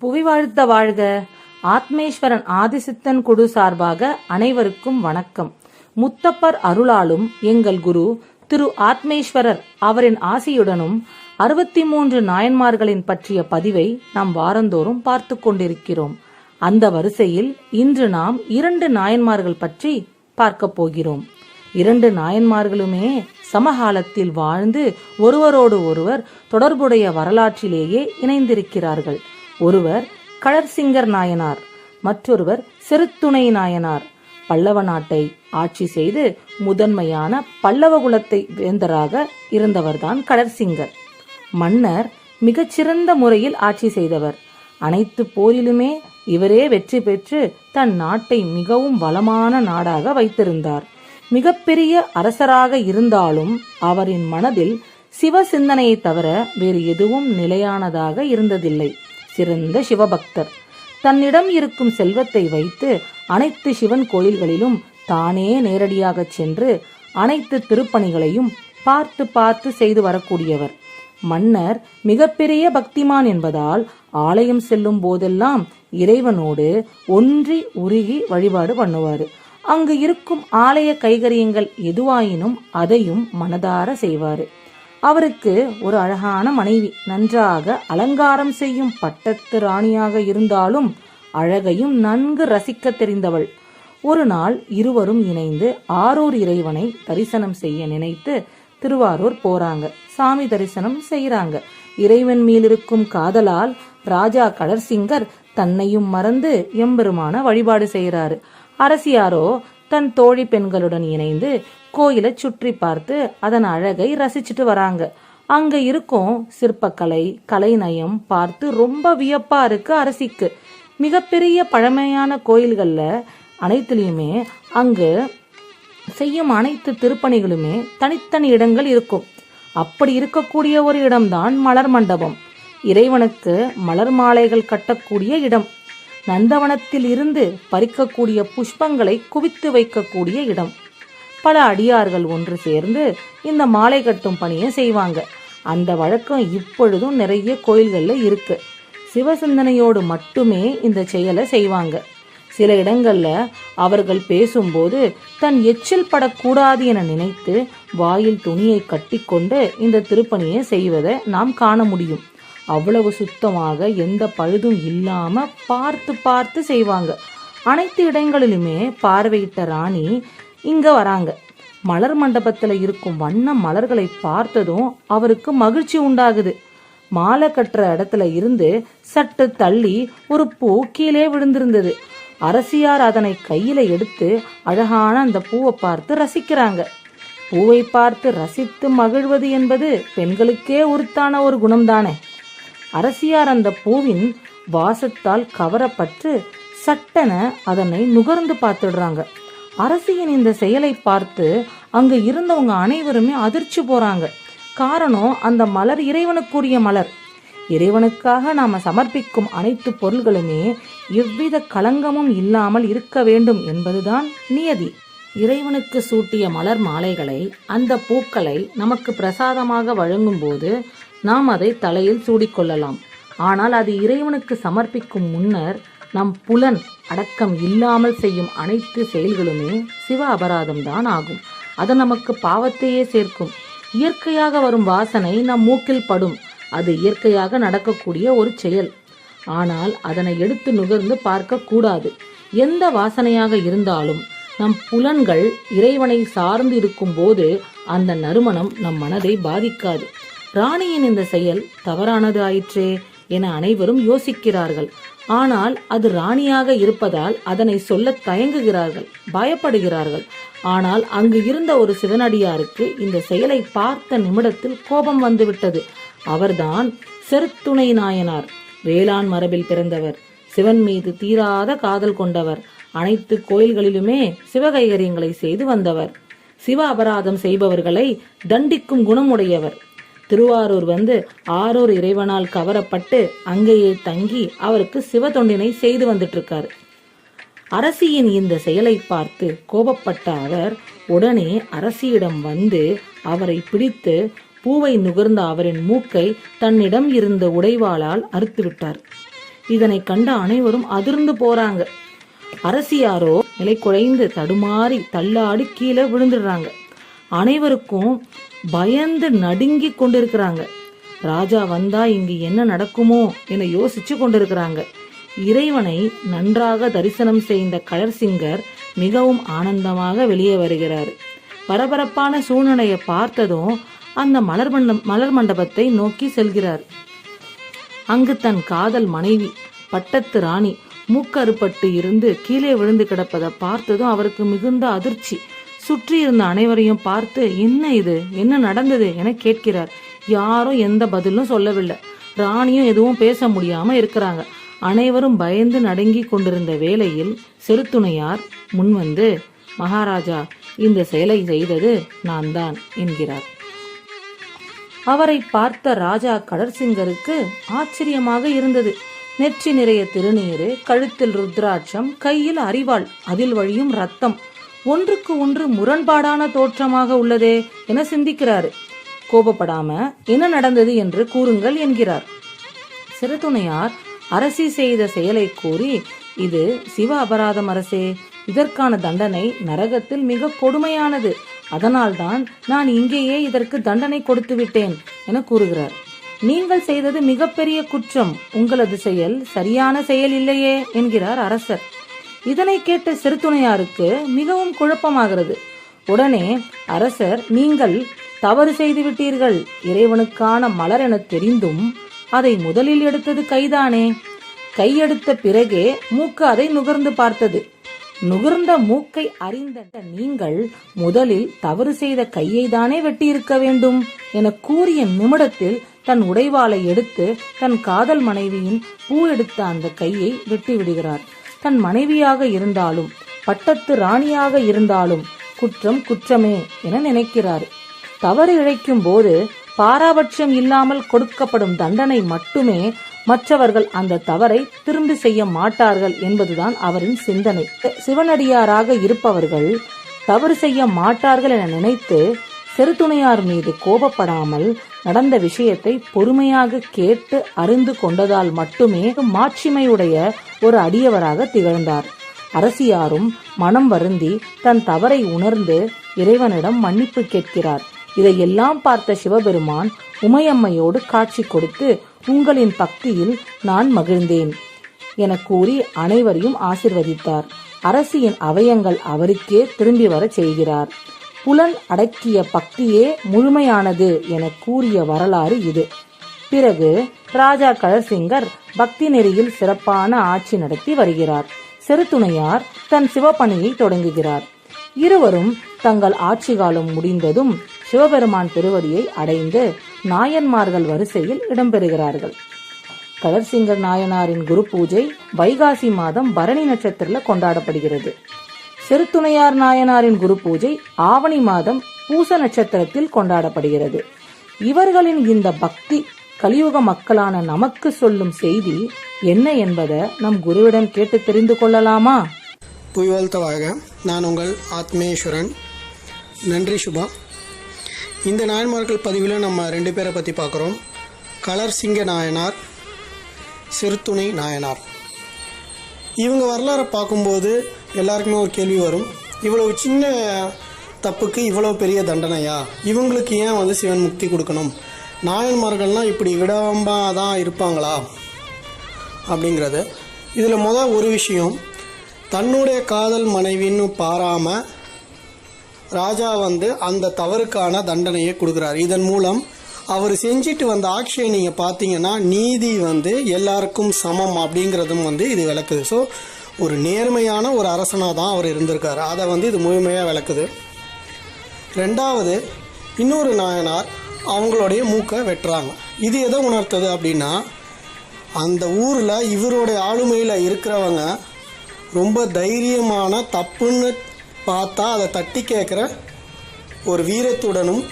புவி வாழ்த்த வாழ்க. ஆத்மேஸ்வரன் ஆதிசித்தன் குழு சார்பாக அனைவருக்கும் வணக்கம். முத்தப்பர் அருளாலும் எங்கள் குரு திரு ஆத்மேஸ்வரர் அவரின் ஆசியுடனும் அறுபத்தி மூன்று நாயன்மார்களின் பற்றிய பதிவை நாம் வாரந்தோறும் பார்த்து கொண்டிருக்கிறோம். அந்த வரிசையில் இன்று நாம் இரண்டு நாயன்மார்கள் பற்றி பார்க்க போகிறோம். இரண்டு நாயன்மார்களுமே சமகாலத்தில் வாழ்ந்து ஒருவரோடு ஒருவர் தொடர்புடைய வரலாற்றிலேயே இணைந்திருக்கிறார்கள். ஒருவர் களர்சிங்கர் நாயனார் மற்றொருவர் சிறுத்துணை நாயனார். பல்லவ நாட்டை ஆட்சி செய்து முதன்மையான பல்லவ குலத்தை வேந்தராக இருந்தவர்தான் களர்சிங்கர். மன்னர் மிகச்சிறந்த முறையில் ஆட்சி செய்தவர். அனைத்து போரிலுமே இவரே வெற்றி பெற்று தன் நாட்டை மிகவும் வளமான நாடாக வைத்திருந்தார். மிகப்பெரிய அரசராக இருந்தாலும் அவரின் மனதில் சிவ சிந்தனையை தவிர வேறு எதுவும் நிலையானதாக இருந்ததில்லை. சிறந்த சிவபக்தர். தன்னிடம் இருக்கும் செல்வத்தை வைத்து அனைத்து சிவன் கோயில்களிலும் தானே நேரடியாக சென்று அனைத்து திருப்பணிகளையும் பார்த்து பார்த்து செய்து வரக்கூடியவர். மன்னர் மிகப்பெரிய பக்திமான் என்பதால் ஆலயம் செல்லும் போதெல்லாம் இறைவனோடு ஒன்றி உருகி வழிபாடு பண்ணுவார். அங்கு இருக்கும் ஆலய கைகரியங்கள் எதுவாயினும் அதையும் மனதார செய்வார். அவருக்கு ஒரு அழகான மனைவி. நன்றாக அலங்காரம் செய்யும் பட்டத்து ராணியாக இருந்தாலும் அழகையும் நன்கு ரசிக்க தெரிந்தவள். ஒரு நாள் இருவரும் இணைந்து ஆரூர் இறைவனை தரிசனம் செய்ய நினைத்து திருவாரூர் போறாங்க. சாமி தரிசனம் செய்யறாங்க இறைவன் மேலிருக்கும் காதலால் ராஜா கடற்சிங்கர் தன்னையும் மறந்து எம்பெருமான வழிபாடு செய்கிறாரு அரசியாரோ தன் தோழி பெண்களுடன் இணைந்து கோயிலை சுற்றி பார்த்து அதன் அழகை ரசிச்சுட்டு வராங்க. அங்க இருக்கும் சிற்பக்கலை கலைநயம் பார்த்து ரொம்ப வியப்பா இருக்கு அரசிக்கு. மிகப்பெரிய பழமையான கோயில்கள்ல அனைத்துலயுமே அங்கு செய்யும் அனைத்து திருப்பணிகளுமே தனித்தனி இடங்கள் இருக்கும். அப்படி இருக்கக்கூடிய ஒரு இடம்தான் மலர் மண்டபம். இறைவனுக்கு மலர் மாலைகள் கட்டக்கூடிய இடம். நந்தவனத்தில் இருந்து பறிக்கக்கூடிய புஷ்பங்களை குவித்து வைக்கக்கூடிய இடம். பல அடியார்கள் ஒன்று சேர்ந்து இந்த மாலை கட்டும் பணியை செய்வாங்க. அந்த வழக்கம் இப்பொழுதும் நிறைய கோயில்களில் இருக்கு. சிவசிந்தனையோடு மட்டுமே இந்த செயலை செய்வாங்க. சில இடங்கள்ல அவர்கள் பேசும்போது தன் எச்சில் படக்கூடாது என நினைத்து வாயில் துணியை கட்டிக்கொண்டு இந்த திருப்பணியை செய்வதை நாம் காண முடியும். அவ்வளவு சுத்தமாக எந்த பழுதும் இல்லாம பார்த்து பார்த்து செய்வாங்க. அனைத்து இடங்களிலுமே பார்வையிட்ட ராணி இங்க வராங்க. மலர் மண்டபத்துல இருக்கும் வண்ண மலர்களை பார்த்ததும் அவருக்கு மகிழ்ச்சி உண்டாகுது. மாலை கட்டுற இடத்துல இருந்து சற்று தள்ளி ஒரு பூ கீழே விழுந்திருந்தது. அரசியார் அதனை கையில எடுத்து அழகான அந்த பூவை பார்த்து ரசிக்கிறாங்க. பூவை பார்த்து ரசித்து மகிழ்வது என்பது பெண்களுக்கே உருத்தான ஒரு குணம்தானே. அரசியார் அந்த பூவின் வாசத்தால் கவரப்பட்டு சட்டென அதனை நுகர்ந்து பார்த்துடுறாங்க. அரசியின் இந்த செயலை பார்த்து அங்கு இருந்தவங்க அனைவருமே அதிர்ச்சி போறாங்க. காரணம் அந்த மலர் இறைவனுக்குரிய மலர். இறைவனுக்காக நாம சமர்ப்பிக்கும் அனைத்து பொருள்களுமே எவ்வித களங்கமும் இல்லாமல் இருக்க வேண்டும் என்பதுதான் நியதி. இறைவனுக்கு சூட்டிய மலர் மாலைகளை அந்த பூக்களை நமக்கு பிரசாதமாக வழங்கும் போது நாம் அதை தலையில் சூடிக்கொள்ளலாம் ஆனால் அது இறைவனுக்கு சமர்ப்பிக்கும் முன்னர் நம் புலன் அடக்கம் இல்லாமல் செய்யும் அனைத்து செயல்களுமே சிவ அபராதம் தான் ஆகும். அது நமக்கு பாவத்தையே சேர்க்கும். இயற்கையாக வரும் வாசனை நம் மூக்கில் படும். அது இயற்கையாக நடக்கக்கூடிய ஒரு செயல். ஆனால் அதனை எடுத்து நுகர்ந்து பார்க்க கூடாது. எந்த வாசனையாக இருந்தாலும் நம் புலன்கள் இறைவனை சார்ந்து இருக்கும் போது அந்த நறுமணம் நம் மனதை பாதிக்காது. ராணியின் இந்த செயல் தவறானது ஆயிற்றே என அனைவரும் யோசிக்கிறார்கள். ஆனால் அது ராணியாக இருப்பதால் அதனை சொல்ல தயங்குகிறார்கள் பயப்படுகிறார்கள். ஆனால் அங்கு இருந்த ஒரு சிவனடியாருக்கு இந்த செயலை பார்த்த நிமிடத்தில் கோபம் வந்துவிட்டது. அவர்தான் செருத்துணை நாயனார் வேளாண் மரபில் பிறந்தவர் சிவன் மீது தீராத காதல் கொண்டவர் அனைத்து கோயில்களிலுமே சிவகைகரியங்களை செய்து வந்தவர். சிவ அபராதம் செய்பவர்களை தண்டிக்கும் குணமுடையவர். திருவாரூர் வந்து ஆரூர் இறைவனால் கவரப்பட்டு அங்கேயே தங்கி அவருக்கு சிவ தொண்டினை செய்து வந்துட்டு இருக்காரு அரசியின் இந்த செயலை பார்த்து கோபப்பட்ட அவர் உடனே அரசியிடம் வந்து அவரை பிடித்து பூவை நுகர்ந்த அவரின் மூக்கை தன்னிடம் இருந்த உடைவாளால் அறுத்துவிட்டார் இதனை கண்ட அனைவரும் அதிர்ந்து போறாங்க. அரசியாரோ நிலை குறைந்து தடுமாறி தள்ளாடி கீழே விழுந்துடுறாங்க. அனைவருக்கும் பயந்து நடுங்கி கொண்டிருக்கிறாங்க. ராஜா வந்தா இங்கு என்ன நடக்குமோ என யோசிச்சு கொண்டிருக்கிறாங்க. இறைவனை நன்றாக தரிசனம் செய்த கலர்சிங்கர் மிகவும் ஆனந்தமாக வெளியே வருகிறார். பரபரப்பான சூழ்நிலையை பார்த்ததும் அந்த மலர் மண்டபம் மலர் மண்டபத்தை நோக்கி செல்கிறார். அங்கு தன் காதல் மனைவி பட்டத்து ராணி மூக்கறுப்பட்டு இருந்து கீழே விழுந்து கிடப்பதை பார்த்ததும் அவருக்கு மிகுந்த அதிர்ச்சி. சுற்றி இருந்த அனைவரையும் பார்த்து என்ன இது? என்ன நடந்தது? என கேட்கிறார். யாரும் எந்த பதிலும் சொல்லவில்லை. ராணியும் எதுவும் பேச முடியாம இருக்கிறாங்க. அனைவரும் பயந்து நடுங்கி கொண்டிருந்த வேளையில் செருத்துணையார் முன்வந்து மகாராஜா இந்த செயலை செய்தது நான் தான் என்கிறார். அவரை பார்த்த ராஜா கடற்சிங்கருக்கு ஆச்சரியமாக இருந்தது. நெற்றி நிறைய திருநீரு கழுத்தில் ருத்ராட்சம் கையில் அரிவாள் அதில் வழியும் ரத்தம். ஒன்றுக்கு ஒன்று முரண்பாடான தோற்றமாக உள்ளதே என சிந்திக்கிறாரு. கோபப்படாம என்ன நடந்தது என்று கூறுங்கள் என்கிறார். சிறுதுணையார் அரசி செய்த செயலை கூறி இது சிவ அபராதம் அரசே இதற்கான தண்டனை நரகத்தில் மிக கொடுமையானது. அதனால்தான் நான் இங்கேயே இதற்கு தண்டனை கொடுத்து விட்டேன் என கூறுகிறார். நீங்கள் செய்தது மிகப்பெரிய குற்றம். உங்களது செயல் சரியான செயல் இல்லையே என்கிறார் அரசர். இதனை கேட்ட சிறுத்துணையாருக்கு மிகவும் குழப்பமாகிறது. உடனே அரசர் நீங்கள் தவறு செய்து விட்டீர்கள். இறைவனுக்கான மலர் என தெரிந்தும் அதை முதலில் எடுத்தது கைதானே? கையெடுத்த பிறகே மூக்கு அதை நுகர்ந்து பார்த்தது. நுகர்ந்த மூக்கை அறிந்த நீங்கள் முதலில் தவறு செய்த கையை தானே வெட்டியிருக்க வேண்டும் என கூறிய நிமிடத்தில் தன் உடைவாளை எடுத்து தன் காதல் மனைவியின் பூ எடுத்த அந்த கையை வெட்டி விடுகிறார். தன் மனைவியாக இருந்தாலும் பட்டத்து ராணியாக இருந்தாலும் குற்றம் குற்றமே என நினைக்கிறார். தவறு இழைக்கும் போது பாராபட்சம் இல்லாமல் கொடுக்கப்படும் தண்டனை மட்டுமே மற்றவர்கள் அந்த தவறை திரும்பி செய்ய மாட்டார்கள் என்பதுதான் அவரின் சிந்தனை. சிவனடியாராக இருப்பவர்கள் தவறு செய்ய மாட்டார்கள் என நினைத்து செருத்துணையார் மீது கோபப்படாமல் நடந்த விஷயத்தை பொறுமையாக கேட்டு அறிந்து கொண்டதால் மட்டுமே மாட்சிமையுடைய ஒரு அடியவராக திகழ்ந்தார். அரசியாரும் மனம் வருந்தி தன் தவறை உணர்ந்து இறைவனிடம் மன்னிப்பு கேட்கிறார். இதையெல்லாம் பார்த்த சிவபெருமான் உமையம்மையோடு காட்சி கொடுத்து உங்களின் பக்தியில் நான் மகிழ்ந்தேன் என கூறி அனைவரையும் ஆசிர்வதித்தார். அரசியின் அவயங்கள் அவருக்கே திரும்பி வரச் செய்கிறார். புலன் அடக்கிய பக்தியே முழுமையானது என கூறிய வரலாறு இது. பிறகு ராஜா கழசிங்கர் பக்தி நெறியில் சிறப்பான ஆட்சி நடத்தி வருகிறார். செருத்துணையார் தன் சிவப்பணியை தொடங்குகிறார். இருவரும் தங்கள் ஆட்சி காலம் முடிந்ததும் சிவபெருமான் திருவடியை அடைந்து நாயன்மார்கள் வரிசையில் இடம்பெறுகிறார்கள். கலர்சிங்கர் நாயனாரின் குரு பூஜை வைகாசி மாதம் பரணி நட்சத்திரத்தில் கொண்டாடப்படுகிறது. சிறுத்துணையார் நாயனாரின் குரு பூஜை ஆவணி மாதம் பூச நட்சத்திரத்தில் கொண்டாடப்படுகிறது. இவர்களின் இந்த பக்தி கலியுக மக்களான நமக்கு சொல்லும் செய்தி என்ன என்பதை நம் குருவிடம் கேட்டு தெரிந்து கொள்ளலாமா? புய்வாழ்த்தவாக நான் உங்கள் ஆத்மேஸ்வரன். நன்றி சுபா. இந்த நாயன்மார்கள் பதிவில் நம்ம ரெண்டு பேரை பற்றி பார்க்குறோம். கலர் சிங்க நாயனார் சிறுத்துணை நாயனார். இவங்க வரலாறை பார்க்கும்போது எல்லாருக்குமே ஒரு கேள்வி வரும். இவ்வளவு சின்ன தப்புக்கு இவ்வளோ பெரிய தண்டனையா? இவங்களுக்கு ஏன் வந்து சிவன் முக்தி கொடுக்கணும்? நாயன்மார்கள்லாம் இப்படி விடாமல் தான் இருப்பாங்களா? அப்படிங்கிறது. இதில் முதல் ஒரு விஷயம் தன்னுடைய காதல் மனைவின்னு பாராமல் ராஜா வந்து அந்த தவறுக்கான தண்டனையை கொடுக்குறாரு. இதன் மூலம் அவர் செஞ்சுட்டு வந்த ஆட்சியை நீங்கள் பார்த்தீங்கன்னா நீதி வந்து எல்லாருக்கும் சமம் அப்படிங்கிறதும் வந்து இது விளக்குது. ஸோ ஒரு நேர்மையான ஒரு அரசனாக தான் அவர் இருந்திருக்கார். அதை வந்து இது முழுமையாக விளக்குது. ரெண்டாவது இன்னொரு நாயனார் அவங்களுடைய மூக்கை வெட்டுறாங்க. இது எதை உணர்த்தது அப்படின்னா அந்த ஊரில் இவருடைய ஆளுமையில் இருக்கிறவங்க ரொம்ப தைரியமான தப்புன்னு பார்த்தா அதை தட்டி கேட்குற ஒரு வீரத்துடனும்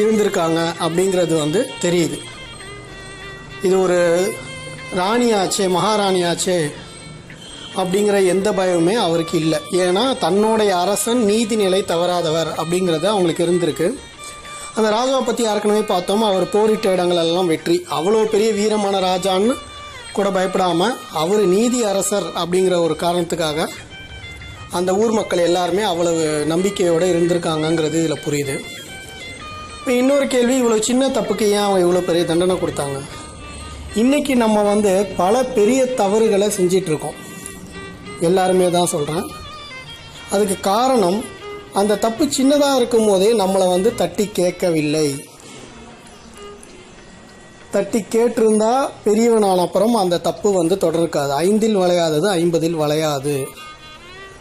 இருந்திருக்காங்க அப்படிங்கிறது வந்து தெரியுது. இது ஒரு ராணியாச்சே மகாராணியாச்சே அப்படிங்கிற எந்த பயமுமே அவருக்கு இல்லை. ஏன்னா தன்னுடைய அரசன் நீதிநிலை தவறாதவர் அப்படிங்கிறது அவங்களுக்கு இருந்திருக்கு. அந்த ராஜாவை பற்றி ஏற்கனவே பார்த்தோம். அவர் போரிட்ட இடங்கள் எல்லாம் வெற்றி. அவ்வளோ பெரிய வீரமான ராஜான்னு கூட பயப்படாமல் அவர் நீதி அரசர் அப்படிங்கிற ஒரு காரணத்துக்காக அந்த ஊர் மக்கள் எல்லாருமே அவ்வளவு நம்பிக்கையோடு இருந்திருக்காங்கங்கிறது இதில் புரியுது. இப்போ இன்னொரு கேள்வி இவ்வளோ சின்ன தப்புக்கு ஏன் அவங்க இவ்வளோ பெரிய தண்டனை கொடுத்தாங்க? இன்றைக்கி நம்ம வந்து பல பெரிய தவறுகளை செஞ்சிட்ருக்கோம் எல்லாருமே தான் சொல்கிறேன் அதுக்கு காரணம் அந்த தப்பு சின்னதாக இருக்கும் போதே நம்மளை வந்து தட்டி கேட்கவில்லை. தட்டி கேட்டிருந்தா பெரியவனான அப்புறம் அந்த தப்பு வந்து தொடர்க்காது. ஐந்தில் வளையாதது ஐம்பதில் வளையாது.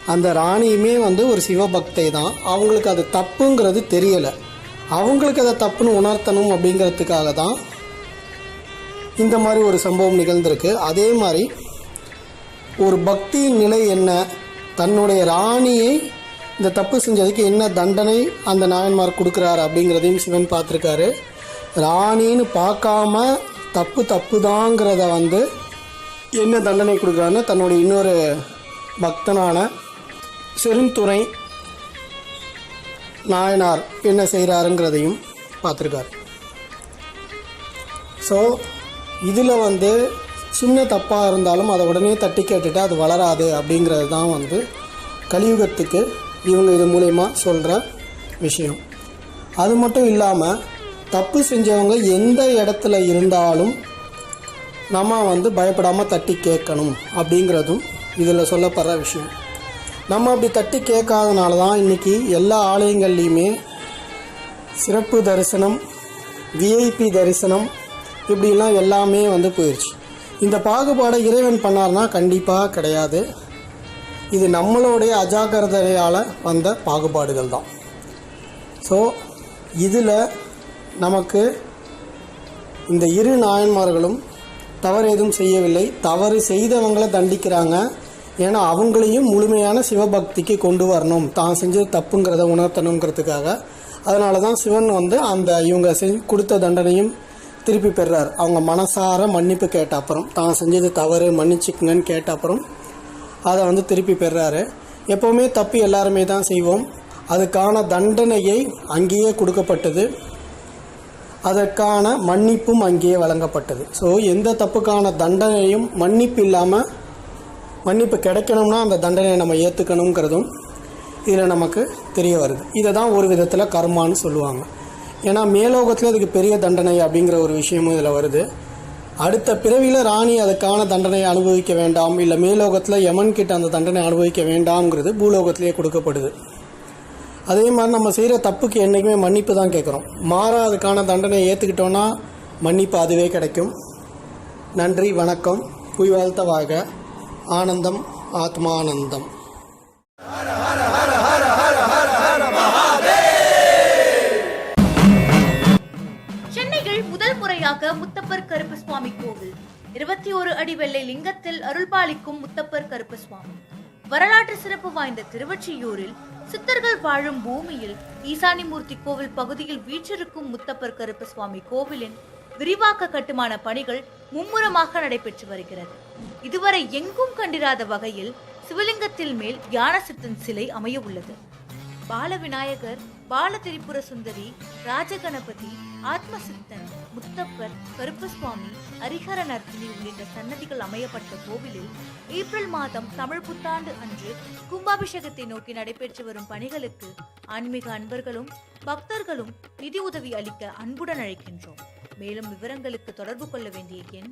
அந்த ராணியுமே வந்து ஒரு சிவபக்தை தான். அவங்களுக்கு அது தப்புங்கிறது தெரியலை. அவங்களுக்கு அதை தப்புன்னு உணர்த்தணும் அப்படிங்கிறதுக்காக தான் இந்த மாதிரி ஒரு சம்பவம் நிகழ்ந்திருக்கு. அதே மாதிரி ஒரு பக்தியின் நிலை என்ன? தன்னுடைய ராணியை இந்த தப்பு செஞ்சதுக்கு என்ன தண்டனை அந்த நாயன்மார் கொடுக்குறாரு அப்படிங்கிறதையும் சிவன் பார்த்துருக்காரு. ராணின்னு பார்க்காம தப்பு தப்பு தாங்கிறத வந்து என்ன தண்டனை கொடுக்குறாருன்னு தன்னுடைய இன்னொரு பக்தனான செருந்துறை நாயனார் என்ன செய்கிறாருங்கிறதையும் பார்த்துருக்காரு. ஸோ இதில் வந்து சின்ன தப்பாக இருந்தாலும் அதை உடனே தட்டி கேட்டுட்டு அது வளராது அப்படிங்கிறது தான் வந்து கலியுகத்துக்கு இவங்க இது மூலயமா சொல்கிற விஷயம். அது மட்டும் இல்லாமல் தப்பு செஞ்சவங்க எந்த இடத்துல இருந்தாலும் நம்ம வந்து பயப்படாமல் தட்டி கேட்கணும் அப்படிங்கிறதும் இதில் சொல்லப்படுற விஷயம். நம்ம அப்படி தட்டி கேட்காதனால தான் இன்றைக்கி எல்லா ஆலயங்கள்லேயுமே சிறப்பு தரிசனம் விஐபி தரிசனம் இப்படிலாம் எல்லாமே வந்து போயிடுச்சு இந்த பாகுபாடை இறைவன் பண்ணார்னா கண்டிப்பாக கிடையாது. இது நம்மளுடைய அஜாக்கிரதையால் வந்த பாகுபாடுகள் தான். ஸோ இதில் நமக்கு இந்த இரு நாயன்மார்களும் தவறு எதுவும் செய்யவில்லை. தவறு செய்தவங்களை தண்டிக்கிறாங்க. ஏன்னா அவங்களையும் முழுமையான சிவபக்திக்கு கொண்டு வரணும். தான் செஞ்சது தப்புங்கிறத உணர்த்தணுங்கிறதுக்காக. அதனால தான் சிவன் வந்து அந்த இவங்க செஞ்சு கொடுத்த தண்டனையும் திருப்பி பெறார். அவங்க மனசார மன்னிப்பு கேட்ட அப்புறம் தான் செஞ்சது தவறு மன்னிச்சுக்குங்கன்னு கேட்ட அப்புறம் அதை வந்து திருப்பி பெறுறாரு எப்போவுமே தப்பு எல்லாருமே தான் செய்வோம். அதுக்கான தண்டனையை அங்கேயே கொடுக்கப்பட்டது. அதற்கான மன்னிப்பும் அங்கேயே வழங்கப்பட்டது. ஸோ எந்த தப்புக்கான தண்டனையும் மன்னிப்பு இல்லாமல் மன்னிப்பு கிடைக்கணும்னா அந்த தண்டனையை நம்ம ஏற்றுக்கணுங்கிறதும் இதில் நமக்கு தெரிய வருது. இதை தான் ஒரு விதத்தில் கர்மான்னு சொல்லுவாங்க. ஏன்னா மேலோகத்தில் அதுக்கு பெரிய தண்டனை அப்படிங்கிற ஒரு விஷயமும் இதில் வருது. அடுத்த பிறவியில் ராணி அதுக்கான தண்டனையை அனுபவிக்க வேண்டாம் இல்லை மேலோகத்தில் யமன் கிட்ட அந்த தண்டனை அனுபவிக்க வேண்டாம்ங்கிறது பூலோகத்திலேயே கொடுக்கப்படுது. அதே மாதிரி நம்ம செய்கிற தப்புக்கு என்றைக்குமே மன்னிப்பு தான் கேட்குறோம். மாறா அதுக்கான தண்டனையை ஏற்றுக்கிட்டோன்னா மன்னிப்பு அதுவே கிடைக்கும். நன்றி வணக்கம். குய்வாழ்த்த வாக ஆனந்தம் ஆத்மானந்தம். முதல் முத்தப்பர் கருப்பு சுவாமி கோவில். இருபத்தி ஒரு அடி வெள்ளை லிங்கத்தில் அருள்பாலிக்கும் முத்தப்பர் கருப்பு சுவாமி வரலாற்று சிறப்பு வாய்ந்த திருவொற்றியூரில் சித்தர்கள் வாழும் பூமியில் ஈசானிமூர்த்தி கோவில் பகுதியில் வீற்றிருக்கும் முத்தப்பர் கருப்பு சுவாமி கோவிலின் விரிவாக்க கட்டுமான பணிகள் மும்முரமாக நடைபெற்று வருகிறது. இதுவரை எங்கும் கண்டிராத வகையில் சிவலிங்கத்தில் மேல் யான சித்தன் சிலை அமைய உள்ளது பாலவிநாயகர் பாலதிரிபுர சுந்தரி ராஜகணபதி ஆத்மசித்தன் முத்தப்பர் கருப்பசுவாமி ஹரிஹர நர்த்தினி உள்ளிட்ட சன்னதிகள் அமையப்பட்ட கோவிலில் ஏப்ரல் மாதம் தமிழ் புத்தாண்டு அன்று கும்பாபிஷேகத்தை நோக்கி நடைபெற்று வரும் பணிகளுக்கு ஆன்மீக அன்பர்களும் பக்தர்களும் நிதி உதவி அளிக்க அன்புடன் அழைக்கின்றோம். மேலும் விவரங்களுக்கு தொடர்பு கொள்ள வேண்டிய எண்